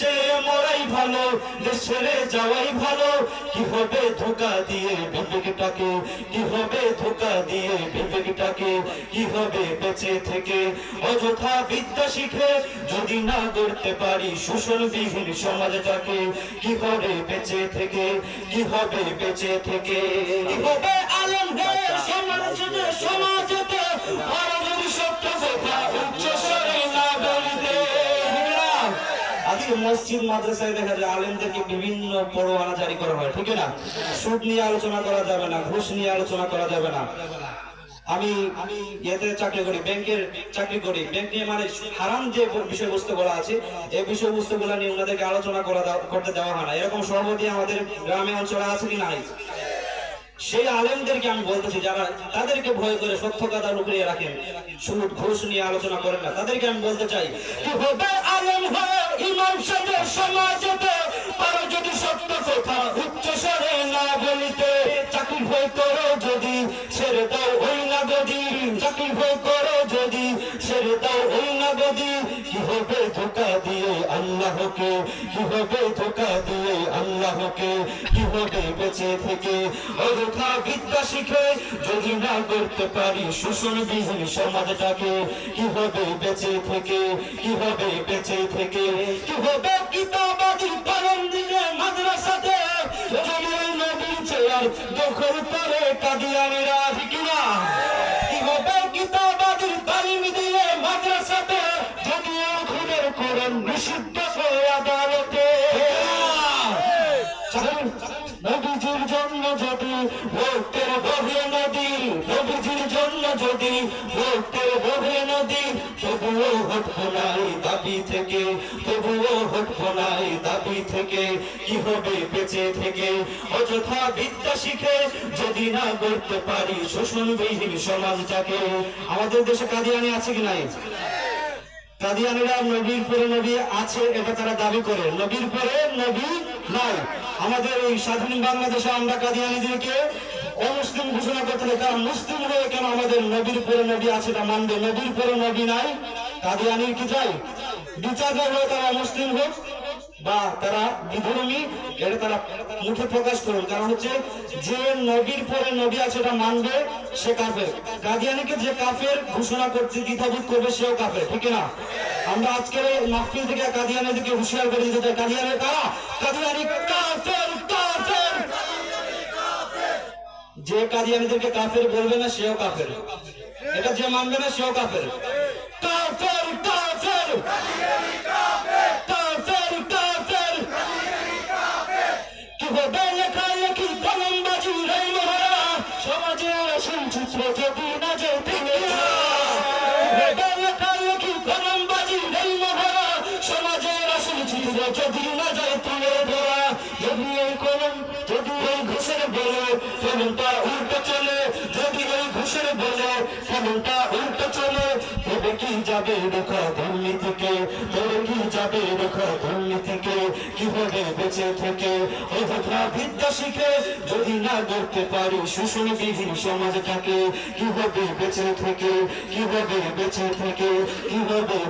চেয়ে মরাই ভালো দেশ ছেড়ে যাওয়াই ভালো। কি হবে ধোকা দিয়ে বিবেকটাকে? কি হবে ধোকা দিয়ে বিবেকটাকে? কি হবে বেঁচে থেকে? অযথা বিদ্যা শিখে যদি না গড়তে পারি শোষণবিহীন সমাজটাকে কি হবে বেঁচে থেকে? কি হবে বেঁচে থেকে? কি হবে আলম সমাজ সমাজতে? আর সত্য কথা উচ্চস্বরে আজকে মসজিদ, মাদ্রাসায় দেখা যায় আলেমদেরকে বিভিন্ন পরোয়ানা জারি করা হয়, ঠিক না? সুদ নিয়ে আলোচনা করা যাবে না, ঘুষ নিয়ে আলোচনা করা যাবে না। আমি আমি চাকরি করি, ব্যাংকের চাকরি করি। ব্যাংক নিয়ে মানে হারাম যে বিষয়বস্তুগুলো আছে, এই বিষয়বস্তুগুলো নিয়ে ওনাদেরকে আলোচনা করা করতে দেওয়া হয় না। এরকম সভাপতি আমাদের গ্রামে, অঞ্চলে আছে কি নাই? সেই আলেমদেরকে আমি বলতেছি যারা তাদেরকে ভয় করে সত্য কথা লুকিয়ে রাখেন সুদ ঘুষ নিয়ে আলোচনা করেন না। তাদেরকে আমি বলতে চাই, কি হবে আলেম হয়ে ইমাম সাহেব সমাজতে পারো যদি সত্য কথা, উচ্চ স্বরে না বলিতে চাকরি ভয় করো যদি, ছেড়ে দাও ওই না গদি চাকরি ভয় করো যদি, ছেড়ে দাও ওই না গদি কি হবে ধোকা দিয়ে আল্লাহকে, কি হবে ধোকা দিয়ে আল্লাহকে, কি হবে বেঁচে থেকে? অযথা বিদ্যা শিখে যদি না করতে পারি শোষণবিহীন সমাজটাকে, কি হবে বেঁচে থেকে? কি হবে বেঁচে থেকে? কি হবে করে যদি ভক্তের বহে নদী, তবুও হটবো নাই দাবি থেকে, তবুও হটবো নাই দাবি থেকে, কি হবে বেঁচে থেকে? অযথা বিদ্যা শিখে যদি না করতে পারি শোষণবিহীন সমাজটাকে। আমাদের দেশে কাদিয়ানি আছে কি নাই? কাদিয়ানিরা নবীর পরে নবী আছে, এটা তারা দাবি করে। নবীর পরে নবী নাই। আমাদের এই স্বাধীন বাংলাদেশে আমরা কাদিয়ানিদেরকে অমুসলিম ঘোষণা করতে কারণ মুসলিম হয়ে কেন আমাদের নবীর পরে নবী আছে এটা মানবে? নবীর পরে নবী নাই, কাদিয়ানির কি চাই? বিচার হয়ে তারা মুসলিম হোক বা তারা বিধর্মী, এটা তারা মুখে প্রকাশ করুন। কারণ হচ্ছে যে নবীর পরে নবী আছে এটা মানবে, সে কাফের। কাদিয়ানিকে যে কাফের ঘোষণা করছে দ্বিধাবোধ করবে, সেও কাফের, ঠিক না আমরা আজকের মাহফিল থেকে কাদিয়ানিদেরকে হুঁশিয়ার করে দিতে চাই। কাদিয়ানের কারা? কাদিয়ানি কাফের! যে কাদিয়ানিদেরকে কাফের বলবে না, সেও কাফের। এটা যে মানবে না, সেও কাফের। কাফের কাফের। কাফের যদি না যেতে লেখালেখি কলমবাজি যদি এই কলম যদি এই ঘুষের বলে কেমনটা উল্টো চলে, যদি এই ঘুষের বলে কেমনটা উল্টো চলে, তবে কি যাবে রেখা দুর্নীতিকে তবে কি যাবে রেখা দুর্নীতিকে কীভাবে বেঁচে থেকে? অযথা বিদ্যা শিখে যদি না করতে পারি, শোষণবিহীন সমাজটাকে কীভাবে বেঁচে থেকে? কীভাবে বেঁচে থেকে? কীভাবে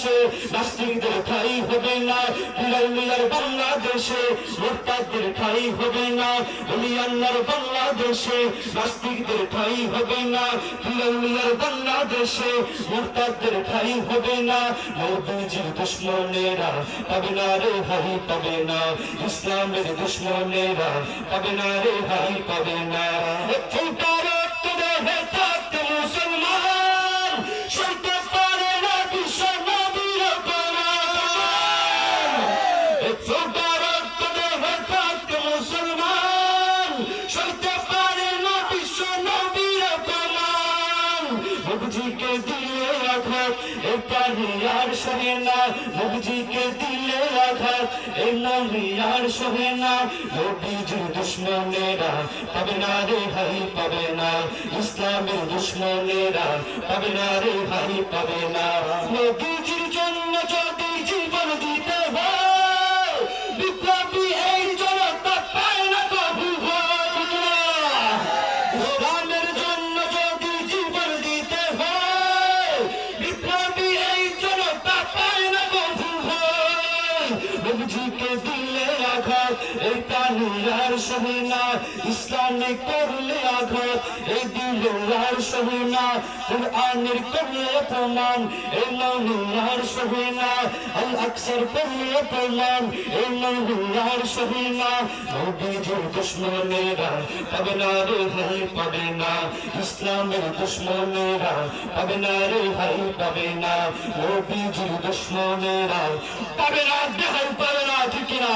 বাংলাদেশে নাস্তিকদের ঠাই হবে না বিলাউলিয়ার বাংলাদেশে মোরতাদের ঠাই হবে না অলি আল্লাহর বাংলাদেশে নাস্তিকদের ঠাই হবে না বিলাউলিয়ার বাংলাদেশে মোরতাদের ঠাই হবে না। মোদিজির দুশ্মনেরা পাবে না রে, হাই পাবে না। ইসলামের দুশ্মনেরা পাবে না রে, হাই পাবে না। প্রাণী আর সহে না নবজিকে দিলে আঘাত। এই মনে আর সহে না নবীজির দুশ্মনেরা পাবে না রে ভাই, পাবে না। ইসলামের দুশ্মনেরা পাবে না রে ভাই, পাবে না। নবীজির নবজিকে দিলে আঘাত প্রাণী আর সহে না ইসলামে করলে আঘাত এই দিল আর সহে না কোরআনের করলে প্রমাণ এই মৌলি আর সহে না আল আকসার করলে প্রমাণ এই ইসলামের দুশ্মনেরা পাবে না রে পাবে না। ঠিক না